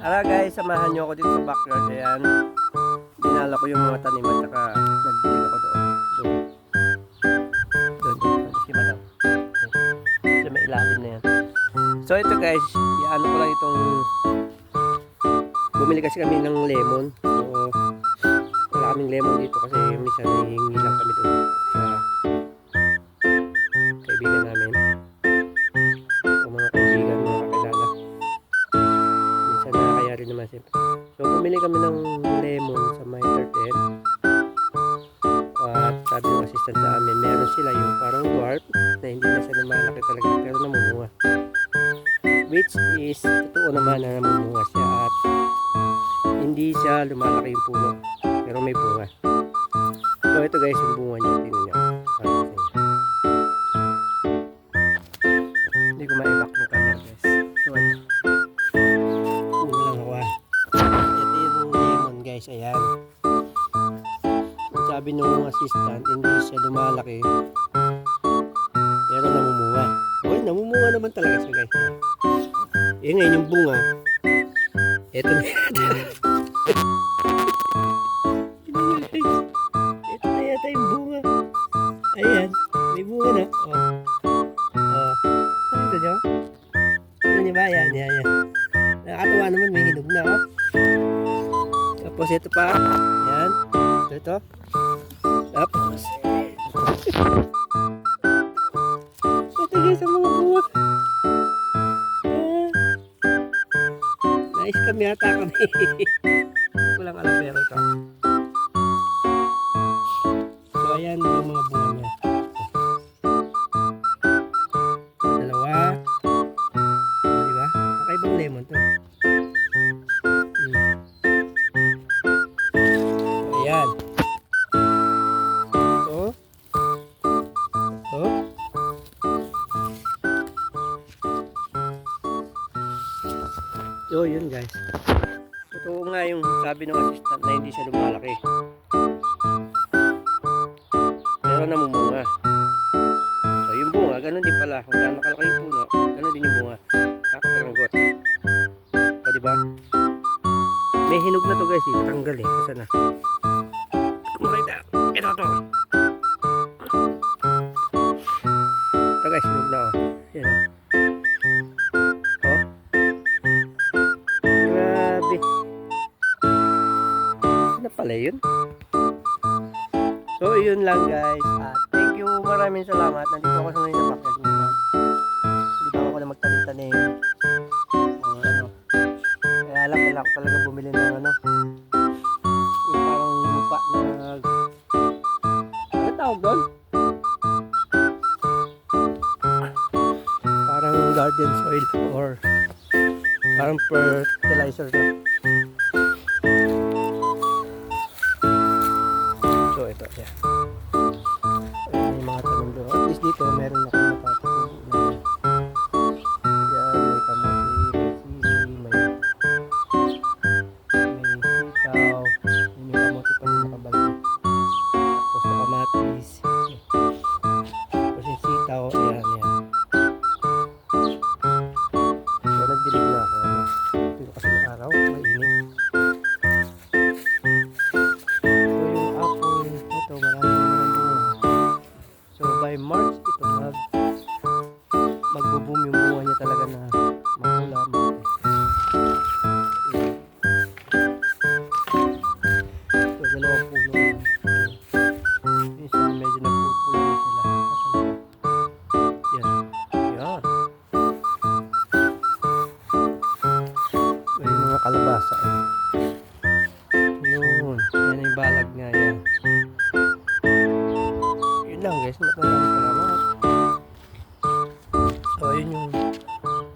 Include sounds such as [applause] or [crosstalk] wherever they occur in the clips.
Ara guys, samahan nyo ako dito sa backyard. Ayan. Dinala ko yung mga tanim at saka nagdilig ako doon. Doon. Doon. doon. Si madam. Sa may ilalim na yan. So ito guys, iano ko lang itong bumili kasi kami ng lemon. So wala kaming lemon dito kasi minsan nahihingi lang kami doon. Sa bumili kami ng lemon sa may turtle. At sabi ng assistant sa amin, meron sila yung parang dwarf na hindi na siya lumalaki talaga pero namumunga. Which is, totoo naman na namumunga siya at hindi siya lumalaki yung puno. Pero may bunga. So ito guys, yung bunga niya. Tingnan niyo. Guys. Ayan. Sabi nung assistant, hindi siya lumalaki. Pero namumunga. Uy, namumunga naman talaga siya guys. Yan ngayon yung bunga. Ito na Ito [laughs] na yata yung bunga. Ayan. May bunga na. Oh. Oh. Ano nyo? Ano nyo ba? Ayan, ayan, ayan. Nakakatawa naman. May hinog na. Oh. Tapos ito pa. Ayan. Ito. Tapos. ito guys, ang mga. Ah. Nice kami ata kami. Hindi ko lang alam pero ito. So ayan yung mga ayan. So. So. So, yun guys. Totoo nga yung sabi ng assistant na hindi siya lumalaki. Pero namumunga. So, yung bunga, ganun din pala. Kung gaano kalaki yung puno, ganun din yung bunga. Nakakatanggot. O, diba? May hinog na to guys eh. Tanggal eh. Kasi na. To. Ito guys, hinog na oh. Yan oh. Oh. Grabe. Ano pala yun? So, yun lang guys. At thank you. Maraming salamat. Nandito ako sa sa backyard naman. Dito ako na magtanim-tanim. Tawag doon? Parang garden soil or parang fertilizer na. So, ito. Ayan yung mga tanim doon. At least dito, meron ako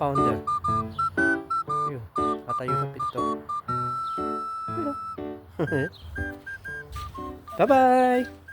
founder. Yun. Katayo sa pinto. [laughs] Bye-bye!